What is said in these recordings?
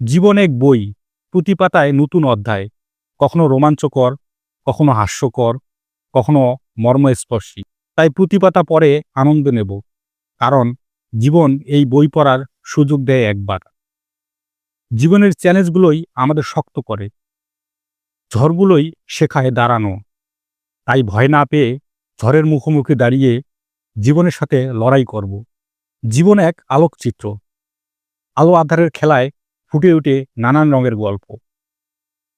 জীবন এক বই, প্রতি পাতায় নতুন অধ্যায়, কখনো রোমাঞ্চকর, কখনো হাস্যকর, কখনো মর্মস্পর্শী। তাই প্রতি পাতা পড়ে আনন্দ নেব, কারণ জীবন এই বই পড়ার সুযোগ দেয় একবার। জীবনের চ্যালেঞ্জগুলোই আমাদের শক্ত করে, ঝড়গুলোই শেখায় দাঁড়ানো। তাই ভয় না পেয়ে ঝড়ের মুখোমুখি দাঁড়িয়ে জীবনের সাথে লড়াই করব। জীবন এক আলোকচিত্র। আলো আধারের খেলায় ফুটে উঠে নানান রঙের গল্প।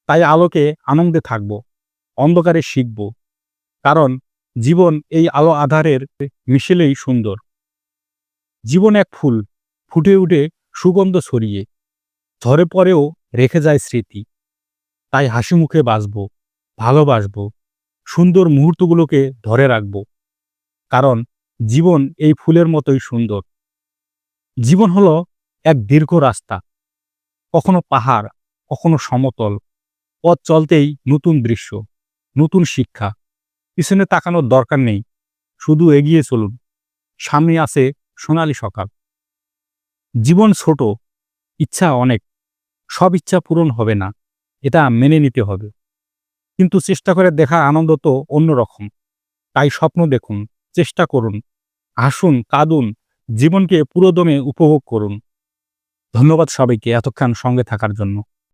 তাই আলোকে আনন্দে থাকব, অন্ধকারে শিখব। কারণ জীবন এই আলো আধারের মিশেলেই সুন্দর। জীবন এক ফুল, ফুটে উঠে সুগন্ধ ছড়িয়ে, ঝরে পরেও রেখে যায় স্মৃতি। তাই হাসি মুখে বাঁচব, ভালোবাসব, সুন্দর মুহূর্তগুলোকে ধরে রাখব। কারণ জীবন এই ফুলের মতোই সুন্দর। জীবন হলো এক দীর্ঘ রাস্তা। কখনো পাহাড়, কখনো সমতল, পথ চলতেই নতুন দৃশ্য, নতুন শিক্ষা। পিছনে তাকানোর দরকার নেই, শুধু এগিয়ে চলুন। সামনে আছে সোনালি সকাল। জীবন ছোট, ইচ্ছা অনেক। সব ইচ্ছা পূরণ হবে না, এটা মেনে নিতে হবে। কিন্তু চেষ্টা করে দেখা আনন্দ তো অন্যরকম। তাই স্বপ্ন দেখুন, চেষ্টা করুন। হাসুন, কাঁদুন, জীবনকে পুরোদমে উপভোগ করুন। ধন্যবাদ সবাইকে এতক্ষণ সঙ্গে থাকার জন্য।